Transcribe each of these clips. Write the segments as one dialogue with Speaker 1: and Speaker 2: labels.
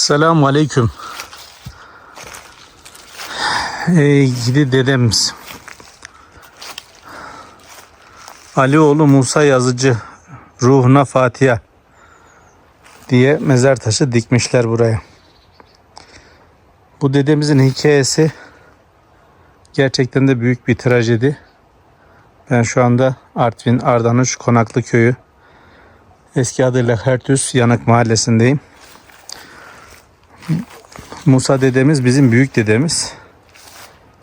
Speaker 1: Selamun Aleyküm. Ey gidi dedemiz. Alioğlu Musa Yazıcı ruhuna Fatiha diye mezar taşı dikmişler buraya. Bu dedemizin hikayesi gerçekten de büyük bir trajedi. Ben şu anda Artvin Ardanuç Konaklı Köyü eski adıyla Hertüs Yanık Mahallesi'ndeyim. Musa dedemiz bizim büyük dedemiz.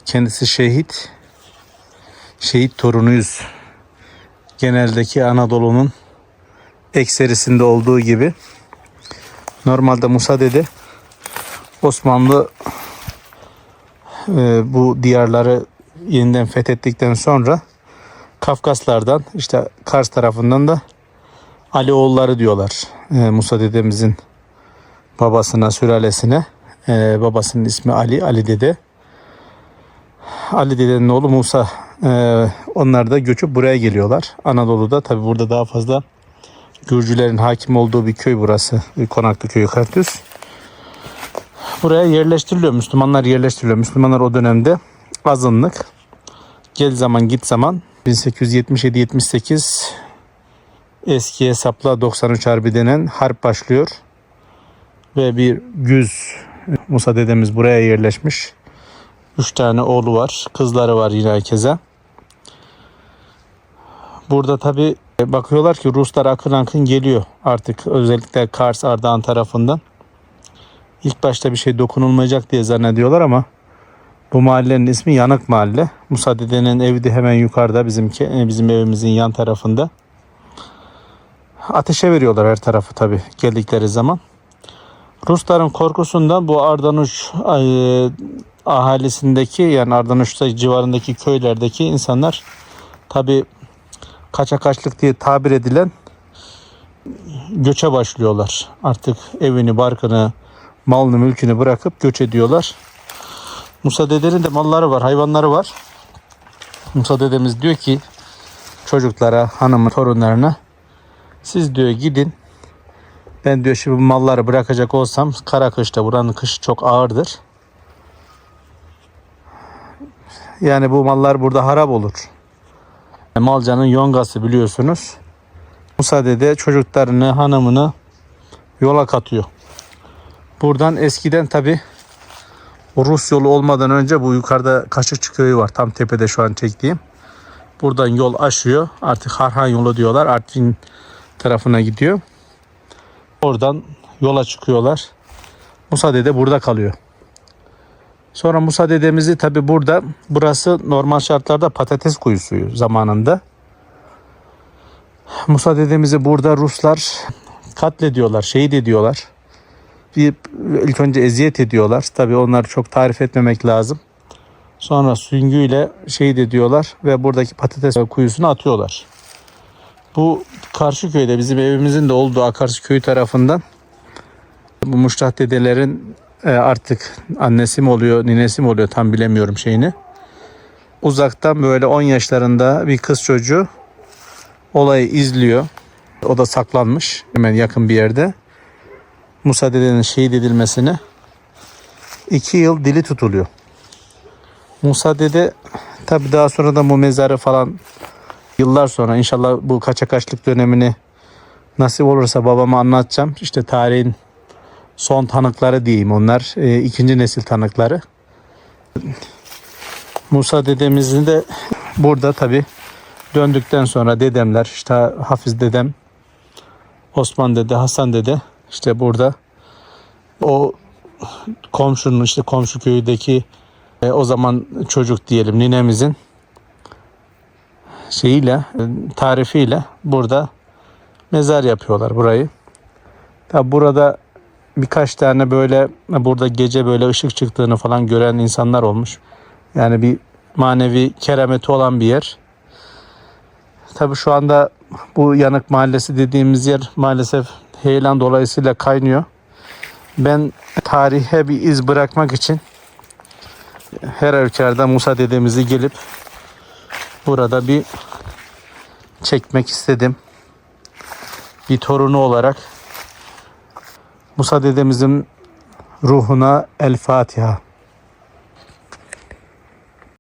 Speaker 1: Kendisi şehit. Şehit torunuyuz. Geneldeki Anadolu'nun ekserisinde olduğu gibi. Normalde Musa dede Osmanlı e, bu diyarları yeniden fethettikten sonra Kafkaslardan işte Kars tarafından da Ali oğulları diyorlar. E, Musa dedemizin babasına, sülalesine. Ee, babasının ismi Ali, Ali Dede. Ali Dede'nin oğlu Musa. Ee, onlar da göçüp buraya geliyorlar. Anadolu'da tabi burada daha fazla Gürcülerin hakim olduğu bir köy burası. Konaklı köyü Kartüs. Buraya yerleştiriliyor. Müslümanlar yerleştiriliyor. Müslümanlar o dönemde azınlık. Gel zaman git zaman 1877-78 eski hesapla 93 Harbi denen harp başlıyor ve bir güz Musa dedemiz buraya yerleşmiş. Üç tane oğlu var. Kızları var yine herkese. Burada tabi bakıyorlar ki Ruslar akın akın geliyor artık özellikle Kars Ardahan tarafından. İlk başta bir şey dokunulmayacak diye zannediyorlar ama bu mahallenin ismi Yanık Mahalle. Musa dedenin evi de hemen yukarıda bizimki bizim evimizin yan tarafında. Ateşe veriyorlar her tarafı tabi geldikleri zaman. Rusların korkusundan bu Ardanuç e, ahalisindeki yani Ardanuç'ta civarındaki köylerdeki insanlar tabi kaça kaçlık diye tabir edilen göçe başlıyorlar. Artık evini, barkını, malını, mülkünü bırakıp göç ediyorlar. Musa dedenin de malları var, hayvanları var. Musa dedemiz diyor ki çocuklara, hanımı, torunlarına siz diyor gidin ben diyor şimdi malları bırakacak olsam kara kışta buranın kışı çok ağırdır. Yani bu mallar burada harap olur. Malcanın yongası biliyorsunuz. Musa dede çocuklarını, hanımını yola katıyor. Buradan eskiden tabi Rus yolu olmadan önce bu yukarıda Kaşıkçı köyü var. Tam tepede şu an çektiğim. Buradan yol aşıyor. Artık Harhan yolu diyorlar. Artvin tarafına gidiyor. Oradan yola çıkıyorlar. Musa dede burada kalıyor. Sonra Musa dedemizi tabi burada burası normal şartlarda patates kuyusu zamanında. Musa dedemizi burada Ruslar katlediyorlar, şehit ediyorlar. Bir, ilk önce eziyet ediyorlar. Tabi onları çok tarif etmemek lazım. Sonra süngüyle şehit ediyorlar ve buradaki patates kuyusuna atıyorlar. Bu karşı köyde bizim evimizin de olduğu akarsu köyü tarafından bu muştah dedelerin e, artık annesi mi oluyor, ninesi mi oluyor tam bilemiyorum şeyini. Uzaktan böyle 10 yaşlarında bir kız çocuğu olayı izliyor. O da saklanmış hemen yakın bir yerde. Musa dedenin şehit edilmesine iki yıl dili tutuluyor. Musa dede tabi daha sonra da bu mezarı falan Yıllar sonra inşallah bu kaçakaçlık dönemini nasip olursa babama anlatacağım. İşte tarihin son tanıkları diyeyim onlar. E, ikinci nesil tanıkları. Musa dedemizin de burada tabi döndükten sonra dedemler işte Hafiz dedem, Osman dede, Hasan dede işte burada o komşunun işte komşu köydeki e, o zaman çocuk diyelim ninemizin şeyiyle, tarifiyle burada mezar yapıyorlar burayı. Tabi burada birkaç tane böyle burada gece böyle ışık çıktığını falan gören insanlar olmuş. Yani bir manevi kerameti olan bir yer. Tabi şu anda bu yanık mahallesi dediğimiz yer maalesef heyelan dolayısıyla kaynıyor. Ben tarihe bir iz bırakmak için her halükarda Musa dedemizi gelip burada bir çekmek istedim. Bir torunu olarak Musa dedemizin ruhuna El Fatiha.